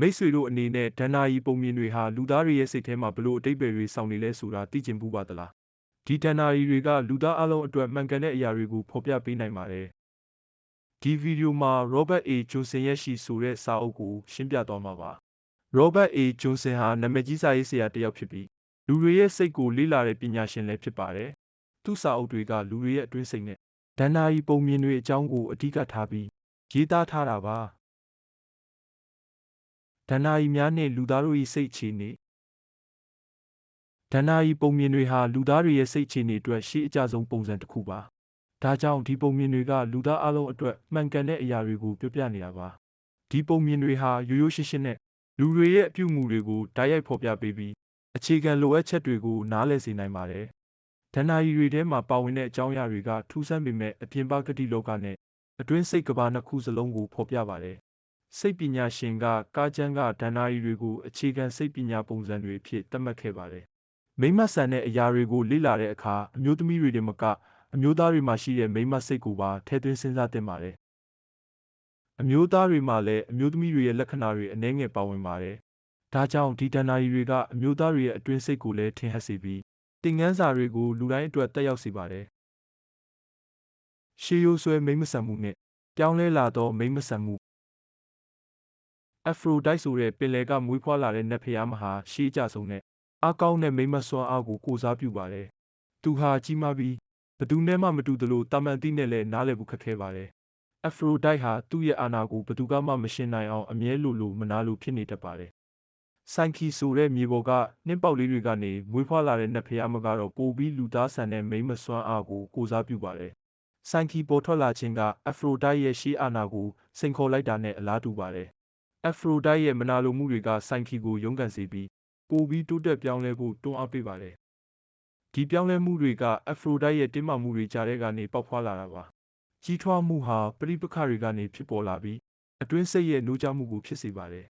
မိတ်ဆွေတို့အနေနဲ့ဒဏ္ဍာရီပုံမြင်တွေဟာလူသားတွေရဲ့စိတ်ထဲမှာဘလို့အတိတ်ပဲတွေဆောင်နေလဲဆိုတာသိကျင်ပူပါသလားဒီဒဏ္ဍာရီတွေကလူသားအလုံးအတွက်မှန်ကန်တဲ့အရာတွေကိုဖော်ပြပေးနိုင်ပါတယ်ဒီဗီဒီယိုမှာ Robert A. Johnson ရဲ့ရှိဆိုတဲ့စာအုပ်ကိုရှင်းပြသွားမှာပါ Robert A. Johnson ဟာနာမည်ကြီးစာရေးဆရာတစ်ယောက်ဖြစ်ပြီးလူတွေရဲ့စိတ်ကိုလေ့လာတဲ့ပညာရှင်လည်းဖြစ်ပါတယ်သူ့စာအုပ်တွေကလူတွေရဲ့အတွင်းစိတ်နဲ့ဒဏ္ဍာရီပုံမြင်တွေအကြောင်းကိုအဓိကထားပြီးရေးသားထားတာပါ ဒဏ္ဍာရီများနှင့် လူသားတို့၏စိတ်အခြေအနေဒဏ္ဍာရီပုံမြင်တွေဟာ လူသားတွေရဲ့စိတ်အခြေအနေအတွက် ရှေးအကြဆုံးပုံစံတစ်ခုပါဒါကြောင့် ဒီပုံမြင်တွေက လူသားအလုံးအတွက် မှန်ကန်တဲ့အရာတွေကို ပြောပြနေတာပါဒီပုံမြင်တွေဟာ ရိုးရိုးရှင်းရှင်းနဲ့ လူတွေရဲ့အပြုအမူတွေကို တိုက်ရိုက်ဖော်ပြပေးပြီး အခြေခံလိုအပ်ချက်တွေကို နားလည်စေနိုင်ပါတယ်ဒဏ္ဍာရီတွေထဲမှာပါဝင်တဲ့အကြောင်းအရာတွေက ထူးဆန်းပေမဲ့ အပြင်ပကတိလောကနဲ့ အတွင်းစိတ်ကဘာနှစ်ခုစလုံးကို ဖော်ပြပါတယ် စိတ်ပညာရှင်က ကားကျမ်းကဒဏ္ဍာရီတွေကို အခြေခံစိတ်ပညာပုံစံတွေအဖြစ် သတ်မှတ်ခဲ့ပါတယ်မိမ့်မဆန်တဲ့အရာတွေကို လေ့လာတဲ့အခါ အမျိုးသမီးတွေတင်မက အမျိုးသားတွေမှာရှိတဲ့ မိမ့်မစိတ်ကိုပါ ထည့်သွင်းစဉ်းစားသင့်ပါတယ်အမျိုးသားတွေမှာလည်းအမျိုးသမီးတွေရဲ့လက္ခဏာတွေအနည်းငယ်ပါဝင်ပါတယ်ဒါကြောင့်ဒီဒဏ္ဍာရီတွေကအမျိုးသားတွေရဲ့အတွင်းစိတ်ကိုလည်းထင်ဟပ်စေပြီးတင်ငန်းစာတွေကိုလူတိုင်းအတွက်တက်ရောက်စေပါတယ်ရှေးရိုးဆွဲမိမ့်မဆန်မှုနဲ့ပြောင်းလဲလာသောမိမ့်မဆန်မှု အဖရိုဒိုက်ဆိုတဲ့ပင်လယ်ကမွေးဖွားလာတဲ့နတ်ဖျားမဟာရှေးအကြဆုံးနဲ့အားကောင်းတဲ့မိမ့်မစွမ်းအားကိုကိုစားပြုပါတယ်သူဟာကြီးမားပြီးဘသူနဲ့မှမတူသလိုတာမန်တိနဲ့လည်းနားလည်ဖို့ခက်ခဲပါတယ်အဖရိုဒိုက်ဟာသူ့ရဲ့အာဏာကိုဘသူကမှမရှင်းနိုင်အောင်အမြဲလိုလိုမနာလိုဖြစ်နေတတ်ပါတယ်ဆိုင်ခီဆိုတဲ့မြေပေါ်ကနှင်းပေါက်လေးတွေကနေမွေးဖွားလာတဲ့နတ်ဖျားမကတော့ပိုပြီးလူသားဆန်တဲ့မိမ့်မစွမ်းအားကိုကိုစားပြုပါတယ်ဆိုင်ခီပေါ်ထွက်လာခြင်းကအဖရိုဒိုက်ရဲ့ရှေးအာဏာကိုစိန်ခေါ်လိုက်တာနဲ့အလားတူပါတယ် အဖရိုဒိုက်ရဲ့မနာလိုမှုတွေကဆိုင်ခီကိုရုန်းကန်စေပြီးပိုပြီးတိုးတက်ပြောင်းလဲဖို့တွန်းအားပေးပါတယ်ဒီပြောင်းလဲမှုတွေကအဖရိုဒိုက်ရဲ့တင်းမာမှုတွေကြားထဲကနေပေါက်ဖွားလာတာပါကြီးထွားမှုဟာပရိပခတွေကနေဖြစ်ပေါ်လာပြီးအတွင်းစိတ်ရဲ့နှိုးကြမှုကိုဖြစ်စေပါတယ်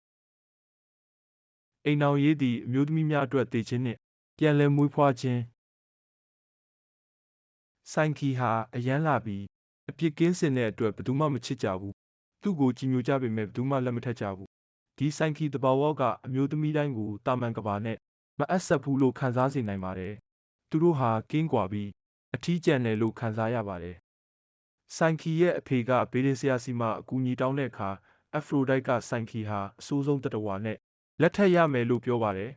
အိမ်အောင်ရေးသည့်အမျိုးသမီးများအတွက်တည်ခြင်းနှင့်ပြန်လည်မွေးဖွားခြင်းဆိုင်ခီဟာအရန်လာပြီးအပြစ်ကင်းစင်တဲ့အတွက်ဘယ်သူမှမချစ်ကြဘူးသူ့ကိုကြည်ညိုကြပေမဲ့ဘယ်သူမှလက်မထက်ကြဘူး ဒီဆိုင်ခီတဘာဝကအမျိုးသမီးတိုင်းကိုတာမန်ကဘာနဲ့မအပ်ဆက်ဘူးလို့ခံစားစေနိုင်ပါတယ်သူတို့ဟာကင်းကွာပြီးအထီးကျန်တယ်လို့ခံစားရပါတယ်ဆိုင်ခီရဲ့အဖေကဘေးဒင်ဆရာစီမှအကူအညီတောင်းတဲ့အခါအဖရိုဒိုက်ကဆိုင်ခီဟာအဆိုးဆုံးတတဝါနဲ့လက်ထပ်ရမယ်လို့ပြောပါတယ်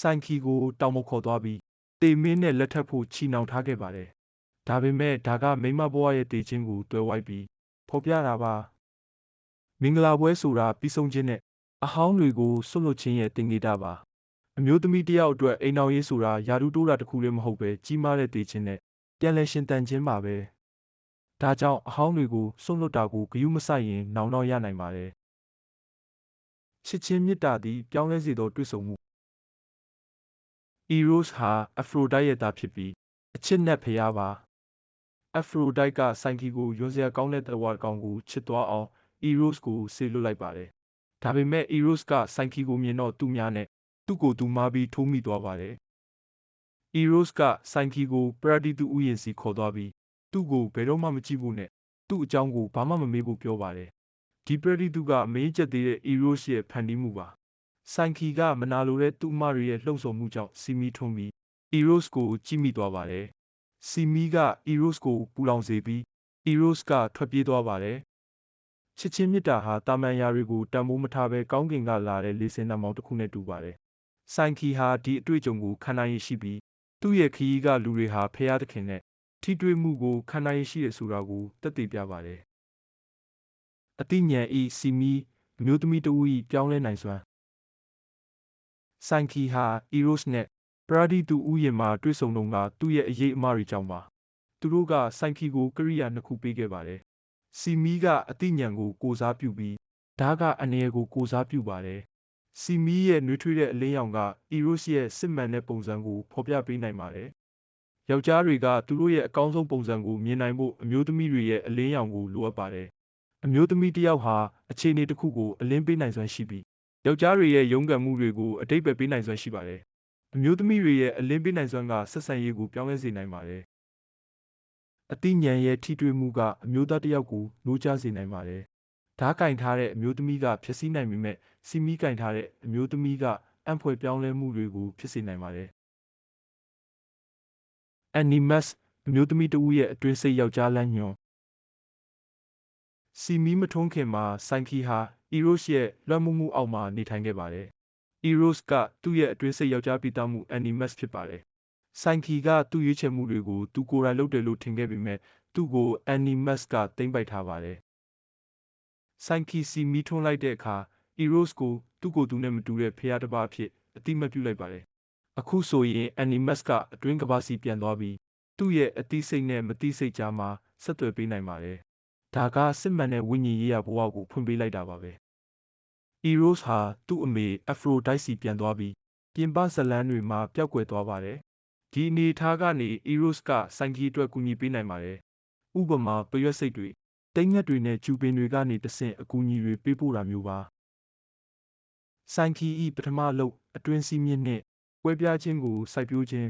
ဆိုင်ခီကိုတောင်းမခေါ်သွားပြီးတေမင်းနဲ့လက်ထပ်ဖို့ချီနှောင်ထားခဲ့ပါတယ်ဒါပေမဲ့ဒါကမိမဘွားရဲ့တည်ခြင်းကိုတွဲဝိုက်ပြီးဖော်ပြတာပါမင်္ဂလာပွဲဆိုတာပြီးဆုံးခြင်းနဲ့ အဟောင်းတွေကိုဆွတ်လွတ်ခြင်းရဲ့တင်ကြတာပါအမျိုးသမီးတစ်ယောက်အတွက်အိမ်တော်ရေးဆိုတာယာရုတိုးတာတစ်ခုလည်းမဟုတ်ပဲကြီးမားတဲ့တည်ခြင်းနဲ့ပြန်လည်ရှင်တန်ခြင်းပါပဲဒါကြောင့်အဟောင်းတွေကိုဆွတ်လွတ်တာကိုဂယုမဆိုင်ရင်နောင်တော့ရနိုင်ပါတယ်ချစ်ချင်းမေတ္တာသည်ပြောင်းလဲစေသောတွေ့ဆုံမှု Eros ဟာ Aphrodite ရဲ့သားဖြစ်ပြီးအချစ်နဲ့ဖျားပါ Aphrodite ကဆိုင်ကီကိုယွန်းစရာကောင်းတဲ့တဝါကောင်ကိုချစ်သွားအောင် Eros ကိုဆေလွတ်လိုက်ပါတယ်။ ဒါပေမဲ့ Eros ကဆိုင်ကီကိုမြင်တော့သူ့များနဲ့သူ့ကိုသူမားပြီးထိုးမိသွားပါတယ်။ Eros ကဆိုင်ကီကိုပရတိသူဥယျာဉ်စီခေါ်သွားပြီးသူ့ကိုဘယ်တော့မှမကြည့်ဘူးနဲ့သူ့အကြောင်းကိုဘာမှမမေးဖို့ပြောပါတယ်။ဒီပရတိသူကမင်းချက်သေးတဲ့ Eros ရဲ့ဖန်တီးမှုပါ။ဆိုင်ကီကမနာလိုတဲ့သူ့မတွေရဲ့လှုံ့ဆော်မှုကြောင့်စီမီထုံးပြီး Eros ကိုကြည့်မိသွားပါတယ်။စီမီက Eros ကိုပူလောင်စေပြီး Eros ကထွက်ပြေးသွားပါတယ် ချစ်ချင်းမေတ္တာဟာတာမန်ရာတွေကိုတန်ဖိုးမထားဘဲကောင်းကင်ကလာတဲ့လေဆင်နှံမောင်းတစ်ခုနဲ့တူပါတယ်။ဆိုင်ခီဟာဒီအတွေ့အကြုံကိုခံနိုင်ရရှိပြီးသူ့ရဲ့ခရီးကလူတွေဟာဖျားသခင်နဲ့ထိတွေ့မှုကိုခံနိုင်ရရှိရဆိုတာကိုသက်သေပြပါတယ်။အတိညာဤစီမီအမျိုးသမီးတဦးဤပြောင်းလဲနိုင်စွမ်းဆိုင်ခီဟာအီရိုစ်နဲ့ပရာဒီတူဥယျာဉ်မှာတွေ့ဆုံတုန်းကသူ့ရဲ့အရေးအမတွေကြောင့်ပါသူတို့ကဆိုင်ခီကိုကရိယာနှစ်ခုပေးခဲ့ပါတယ် စီမီကအသိဉာဏ်ကို ကိုစားပြုပြီးဓာကအနည်းကို ကိုစားပြုပါတယ်။စီမီရဲ့နှွေးထွေးတဲ့အလင်းရောင်က အီရိုစ်ရဲ့စစ်မှန်တဲ့ပုံစံကို ဖော်ပြပေးနိုင်ပါတယ်။ယောက်ျားတွေကသူတို့ရဲ့အကောင်းဆုံးပုံစံကိုမြင်နိုင်ဖို့အမျိုးသမီးတွေရဲ့အလင်းရောင်ကိုလိုအပ်ပါတယ်။အမျိုးသမီးတစ်ယောက်ဟာအခြေအနေတစ်ခုကိုအလင်းပေးနိုင်စွမ်းရှိပြီးယောက်ျားတွေရဲ့ရုန်းကန်မှုတွေကိုအတိတ်ပဲပေးနိုင်စွမ်းရှိပါတယ်။အမျိုးသမီးတွေရဲ့အလင်းပေးနိုင်စွမ်းကဆက်ဆံရေးကိုပြောင်းလဲစေနိုင်ပါတယ် အသိဉာဏ်ရဲ့ထိတွေ့မှုကအမျိုးသားတစ်ယောက်ကိုနှိုးကြားစေနိုင်ပါတယ်ဓားကင်ထားတဲ့အမျိုးသမီးကဖျက်ဆီးနိုင်ပေမဲ့စီမီကင်ထားတဲ့အမျိုးသမီးကအံ့ဖွယ်ပြောင်းလဲမှုတွေကိုဖြစ်စေနိုင်ပါတယ်။ Animus အမျိုးသမီးတစ်ဦးရဲ့အတွင်းစိတ်ယောက်ျားလမ်းညွှန်စီမီမထွန်းခင်မှာဆိုင်ခီဟာအီရိုစ်ရဲ့လွှမ်းမိုးမှုအောက်မှာနေထိုင်ခဲ့ပါတယ်။အီရိုစ်ကသူ့ရဲ့အတွင်းစိတ်ယောက်ျားပိသားမှု Animus ဖြစ်ပါတယ်။ ဆိုင်ခီကသူ့ရွေးချယ်မှုတွေကိုသူကိုယ်တိုင်လုပ်တယ်လို့ထင်ခဲ့ပေမဲ့သူ့ကို Animus ကသိမ်းပိုက်ထားပါတယ်။ဆိုင်ခီစီမီထွန်းလိုက်တဲ့အခါအီရိုစ်ကိုသူ့ကိုယ်သူနဲ့မတူတဲ့ဖျားတစ်ပါးအဖြစ်အတိအမှတ်ပြုလိုက်ပါတယ်။အခုဆိုရင် Animus ကအတွင်းကမ္ဘာစီပြန်သွားပြီးသူ့ရဲ့အသိစိတ်နဲ့မသိစိတ်ကြားမှာဆက်သွယ်ပေးနိုင်ပါတယ်။ဒါကစစ်မှန်တဲ့ဝိညာဉ်ရေးရာဘဝကိုဖွင့်ပေးလိုက်တာပါပဲ။ Eros ဟာသူ့အမေ Aphrodite စီပြန်သွားပြီးပြင်ပဇာတ်လမ်းတွေမှာပျောက်ကွယ်သွားပါတယ်။ ဒီအနေအထားကနေ Eros ကစိုင်ကြီးအတွက်ကူညီပေးနိုင်ပါတယ်။ဥပမာပရွက်စိတ်တွေတိမ်ငက်တွေနဲ့ကျူပင်တွေကနေတဆင့်အကူအညီတွေပေးပို့တာမျိုးပါ။စိုင်ခီဤပထမအလုပ်အတွင်းစည်းမျဉ်းနှင့်ကွဲပြားခြင်းကိုစိုက်ပျိုးခြင်း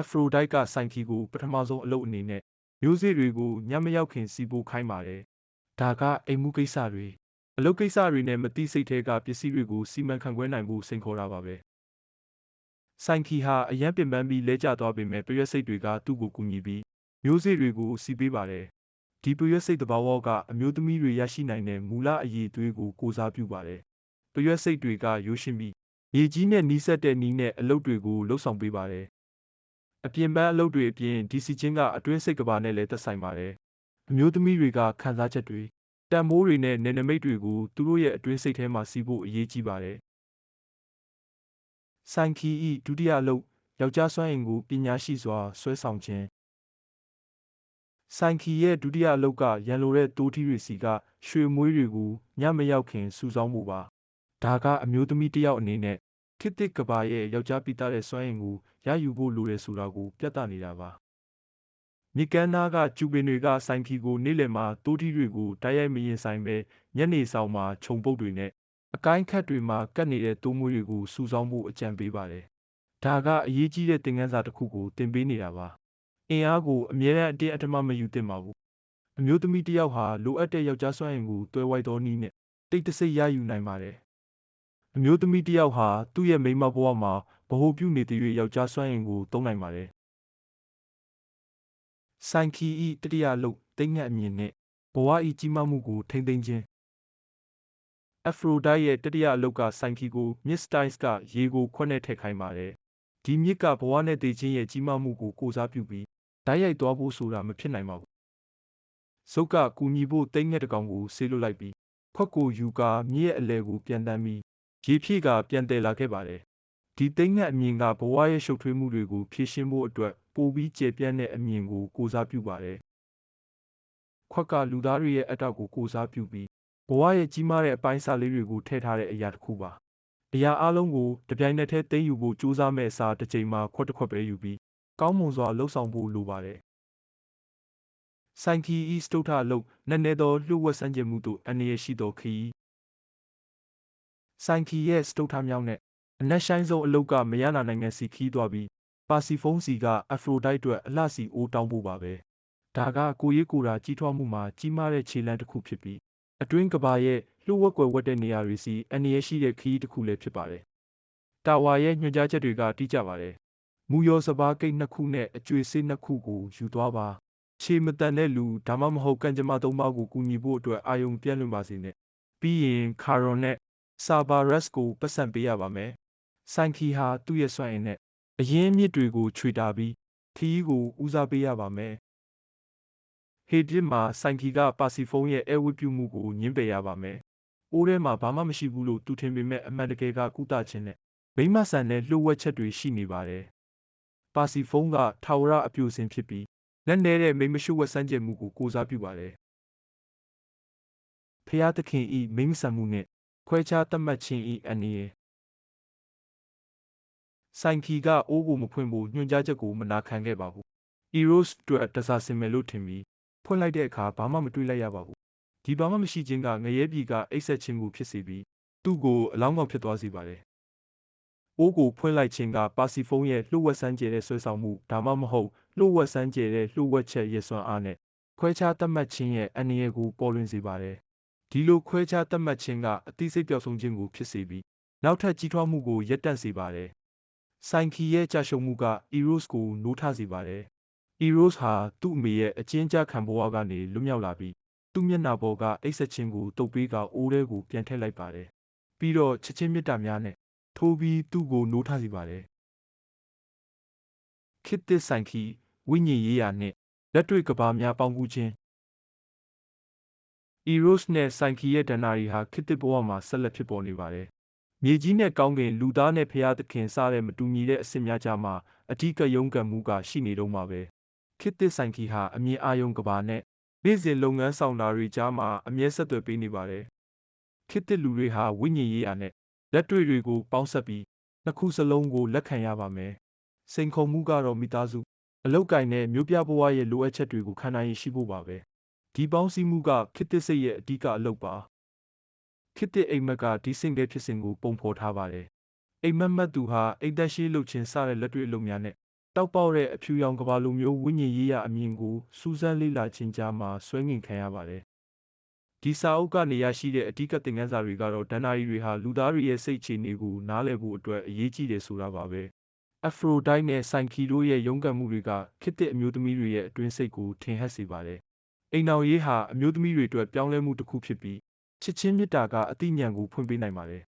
Aphrodite ကစိုင်ခီကိုပထမဆုံးအလုပ်အနေနဲ့မျိုးစေ့တွေကိုညမရောက်ခင်စီးပိုးခိုင်းပါတယ်။ဒါကအိမ်မှုကိစ္စတွေအလုပ်ကိစ္စတွေနဲ့မတိစိတ်ထဲကပစ္စည်းတွေကိုစီမံခန့်ခွဲနိုင်ဖို့စိန်ခေါ်တာပါပဲ။ စိုင်ခီဟာအရန်ပင်ပန်းပြီးလဲကျသွားပေမဲ့ပရွက်စိတ်တွေကသူ့ကိုကူညီပြီးမျိုးစေ့တွေကိုစီပေးပါတယ်။ဒီပရွက်စိတ်တဘာဝကအမျိုးသမီးတွေရရှိနိုင်တဲ့မူလအရေးသွေးကိုကိုစားပြုပါတယ်။ပရွက်စိတ်တွေကရိုးရှင်းပြီးရေကြီးနဲ့နီးစပ်တဲ့နီးနဲ့အလုပ်တွေကိုလှုပ်ဆောင်ပေးပါတယ်။အပြင်ပန်းအလုပ်တွေအပြင်ဒီစီချင်းကအတွင်းစိတ်ကဘာနဲ့လည်းသက်ဆိုင်ပါတယ်။အမျိုးသမီးတွေကခံစားချက်တွေတန်မိုးတွေနဲ့နယ်နိမိတ်တွေကိုသူတို့ရဲ့အတွင်းစိတ်ထဲမှာစီးဖို့အရေးကြီးပါတယ်။ ဆိုင်ခီဤဒုတိယအလုပ်ယောက်ျားစွမ်းအင်ကိုပညာရှိစွာဆွဲဆောင်ခြင်းဆိုင်ခီရဲ့ဒုတိယအလုပ်ကရန်လိုတဲ့တိုးထီးတွေစီကရွှေမွေးတွေကိုညမရောက်ခင်စုဆောင်းမှုပါဒါကအမျိုးသမီးတစ်ယောက်အနေနဲ့ခေတ်သစ်ကဘာရဲ့ယောက်ျားပိသားတဲ့စွမ်းအင်ကိုရယူဖို့လိုတယ်ဆိုတာကိုပြသနေတာပါမြစ်ကမ်းနားကကျူပင်တွေကဆိုင်ခီကိုနေ့လယ်မှာတိုးထီးတွေကိုတိုက်ရိုက်မရင်ဆိုင်ပဲညနေဆောင်မှာခြုံပုတ်တွေနဲ့ အကိုင်းခတ်တွေမှာကတ်နေတဲ့တိုးမွေးတွေကိုစုဆောင်းဖို့အကြံပေးပါတယ်ဒါကအရေးကြီးတဲ့သင်ခန်းစာတစ်ခုကိုသင်ပေးနေတာပါအင်အားကိုအမြဲတမ်းအတင်းအဓမ္မမယူသင့်ပါဘူးအမျိုးသမီးတစ်ယောက်ဟာလိုအပ်တဲ့ယောက်ျားစွမ်းအင်ကိုတွဲဝိုက်သောနည်းနဲ့တိတ်တဆိတ်ရယူနိုင်ပါတယ်အမျိုးသမီးတစ်ယောက်ဟာသူ့ရဲ့မိန်းမဘဝမှာဗဟိုပြုနေတဲ့၍ယောက်ျားစွမ်းအင်ကိုသုံးနိုင်ပါတယ်ဆိုင်ခီဤတတိယလုပ်တိတ်ငတ်အမြင်နှင့်ဘဝဤကြီးမားမှုကိုထိမ့်သိမ်းခြင်း အဖရိုဒိုက်ရဲ့တတိယအလုတ်ကဆိုင်ခီကိုမစ္စတိုင်းစ်ကရေကိုခွက်နဲ့ထည့်ခိုင်းပါတယ်ဒီမြစ်ကဘဝနဲ့တည်ခြင်းရဲ့ကြီးမားမှုကိုကိုစားပြုပြီးဓာတ်ရိုက်သွားဖို့ဆိုတာမဖြစ်နိုင်ပါဘူးဇုတ်ကကူညီဖို့တိတ်ငက်တကောင်ကိုဆေးလွတ်လိုက်ပြီးခွက်ကိုယူကာမြစ်ရဲ့အလဲကိုပြန်တမ်းပြီးရေဖြည့်ကပြန်တည်လာခဲ့ပါတယ်ဒီသိန်းငတ်အမြင်ကဘဝရဲ့ရှုပ်ထွေးမှုတွေကိုဖြေရှင်းဖို့အတွက်ပိုပြီးကျေပြန့်တဲ့အမြင်ကိုကိုစားပြုပါတယ်။ခွက်ကလူသားတွေရဲ့အတ္တကိုကိုစားပြုပြီး ဘဝရဲ့ကြီးမားတဲ့အပိုင်းအစလေးတွေကိုထည့်ထားတဲ့အရာတစ်ခုပါ။အရာအလုံးကိုတပြိုင်နက်တည်းသိမ်းယူဖို့ကြိုးစားမဲ့အစားတစ်ချိန်မှာခွက်တစ်ခွက်ပဲယူပြီးကောင်းမွန်စွာလှုပ်ဆောင်ဖို့လိုပါတယ်။ဆိုင်ခီဤစတုထအလုပ်နက်နဲသောလှုပ်ဝက်စမ်းကြမှုတို့အန္တရာယ်ရှိသောခီးဆိုင်ခီရဲ့စတုထမြောက်နဲ့အနက်ရှိုင်းဆုံးအလုပ်ကမရနာနိုင်ငံစီခီးသွားပြီးပါစီဖုန်းစီကအဖရိုဒိုက်အတွက်အလှစီအိုးတောင်းဖို့ပါပဲဒါကကိုရေးကိုတာကြီးထွားမှုမှာကြီးမားတဲ့ခြေလှမ်းတစ်ခုဖြစ်ပြီး အတွင်းကဘာရဲ့လှုပ်ဝက်ကွယ်ဝက်တဲ့နေရာတွေစီအန္တရာယ်ရှိတဲ့ခီးတစ်ခုလည်းဖြစ်ပါတယ်တာဝါရဲ့ညွှန်ကြားချက်တွေကတိကျပါတယ်မူယောစဘာကိတ်နှစ်ခုနဲ့အကျွေဆေးနှစ်ခုကိုယူသွားပါခြေမတန်တဲ့လူဒါမှမဟုတ်ကံကြမ္မာသုံးပါးကိုကူညီဖို့အတွက်အာယုံပြန့်လွင့်ပါစေနဲ့ပြီးရင်ခါရွန်နဲ့ဆာဘာရက်စ်ကိုပတ်စံပေးရပါမယ်ဆိုင်ခီဟာသူ့ရဲ့စွမ်းအင်နဲ့အရင်းအမြစ်တွေကိုခြွေတာပြီးခီးကိုဦးစားပေးရပါမယ် ဟေဒစ်မှာဆိုင်ခီကပါစီဖုန်းရဲ့အဲဝတ်ပြုမှုကိုညှင်းပယ်ရပါမယ်အိုးထဲမှာဘာမှမရှိဘူးလို့သူထင်ပေမဲ့အမှန်တကယ်ကကုသခြင်းနဲ့မိမဆန်တဲ့လှုပ်ဝက်ချက်တွေရှိနေပါတယ်ပါစီဖုန်းကထာဝရအပြိုစင်ဖြစ်ပြီးလက်နေတဲ့မိမရှို့ဝက်ဆန်းကျင်မှုကိုကိုစားပြုပါတယ်ဖျားသခင်ဤမိမဆန်မှုနဲ့ခွဲခြားသတ်မှတ်ခြင်းဤအနေရဆိုင်ခီကအိုးကိုမဖွင့်ဖို့ညွှန်ကြားချက်ကိုမနာခံခဲ့ပါဘူး။ Eros အတွက်တစားစင်မယ်လို့ထင်ပြီး ဖွင့်လိုက်တဲ့အခါဘာမှမတွေ့လိုက်ရပါဘူး။ဒီဘာမှမရှိခြင်းကငရဲပြည်ကအိတ်ဆက်ခြင်းကိုဖြစ်စေပြီးသူ့ကိုအလောင်းကောင်ဖြစ်သွားစေပါတယ်။အိုးကိုဖွင့်လိုက်ခြင်းကပါစီဖုန်းရဲ့လှုပ်ဝက်ဆန်းကျဲတဲ့ဆွဲဆောင်မှုဒါမှမဟုတ်လှုပ်ဝက်ဆန်းကျဲတဲ့လှုပ်ဝက်ချက်ရဲ့စွမ်းအားနဲ့ခွဲခြားသတ်မှတ်ခြင်းရဲ့အန္တရာယ်ကိုပေါ်လွင်စေပါတယ်။ဒီလိုခွဲခြားသတ်မှတ်ခြင်းကအသိစိတ်ပျောက်ဆုံးခြင်းကိုဖြစ်စေပြီးနောက်ထပ်ကြီးထွားမှုကိုရပ်တန့်စေပါတယ်။ဆိုင်ခီရဲ့ကြာရှုံးမှုက Eros ကိုနိုးထစေပါတယ်။ Eros ဟာ သူ့အမေရဲ့ အကျဉ်းချခံဘဝကနေ လွတ်မြောက်လာပြီး သူ့မျက်နှာပေါ်က အိပ်စက်ခြင်းကို တုပ်ပေးကအိုးထဲကို ပြန်ထည့်လိုက်ပါတယ်။ပြီးတော့ ချက်ချင်းမေတ္တာများနဲ့ ထိုးပြီး သူ့ကို နိုးထစေပါတယ်။ခေတ်သစ်ဆိုင်ခီ ဝိညာဉ်ရေးရာနှင့် လက်တွေ့ကဘာများ ပေါင်းကူးခြင်း Eros နဲ့ဆိုင်ခီရဲ့ ဒဏ္ဍာရီဟာ ခေတ်သစ်ဘဝမှာ ဆက်လက်ဖြစ်ပေါ်နေပါတယ်။မြေကြီးနဲ့ ကောင်းကင် လူသားနဲ့ဖျားသခင် စတဲ့ မတူညီတဲ့အစ်စ်များကြားမှာ အဓိကရုန်းကန်မှုက ရှိနေတော့မှာပဲ။ ခေတ်သစ်ဆိုင်ခီဟာအမြင်အာရုံကဘာနဲ့နေ့စဉ်လုပ်ငန်းဆောင်တာတွေကြားမှာအမြဲဆက်သွယ်ပေးနေပါတယ်။ခေတ်သစ်လူတွေဟာဝိညာဉ်ရေးရာနဲ့လက်တွေ့တွေကိုပေါင်းစပ်ပြီးနှစ်ခုစလုံးကိုလက်ခံရပါမယ်။စိန်ခေါ်မှုကတော့မိသားစုအလောက်ကင်နဲ့မြို့ပြဘဝရဲ့လိုအပ်ချက်တွေကိုခံနိုင်ရရှိဖို့ပါပဲ။ဒီပေါင်းစည်းမှုကခေတ်သစ်စိတ်ရဲ့အဓိကအလုပ်ပါ။ခေတ်သစ်အိမ်မက်ကဒီစင်ကဲဖြစ်စဉ်ကိုပုံဖော်ထားပါတယ်။အိမ်မက်မက်သူဟာအိမ်သက်ရှိလှုပ်ခြင်းစတဲ့လက်တွေ့အလုပ်များနဲ့ တောက်ပေါက်တဲ့အဖြူရောင်ကဘာလိုမျိုးဝိညာဉ်ရေးရာအမြင်ကိုစူးစမ်းလေ့လာခြင်းကြားမှာဆွဲငင်ခံရပါတယ်။ဒီစာအုပ်ကနေရရှိတဲ့အဓိကသင်ခန်းစာတွေကတော့ဒဏ္ဍာရီတွေဟာလူသားတွေရဲ့စိတ်အခြေအနေကိုနားလည်ဖို့အတွက်အရေးကြီးတယ်ဆိုတာပါပဲ။ Aphrodite နဲ့ Psyche တို့ရဲ့ရုန်းကန်မှုတွေကခေတ်သစ်အမျိုးသမီးတွေရဲ့အတွင်းစိတ်ကိုထင်ဟပ်စေပါတယ်။အိမ်ထောင်ရေးဟာအမျိုးသမီးတွေအတွက်ပြောင်းလဲမှုတစ်ခုဖြစ်ပြီးချစ်ချင်းမေတ္တာကအသိဉာဏ်ကိုဖွင့်ပေးနိုင်ပါတယ်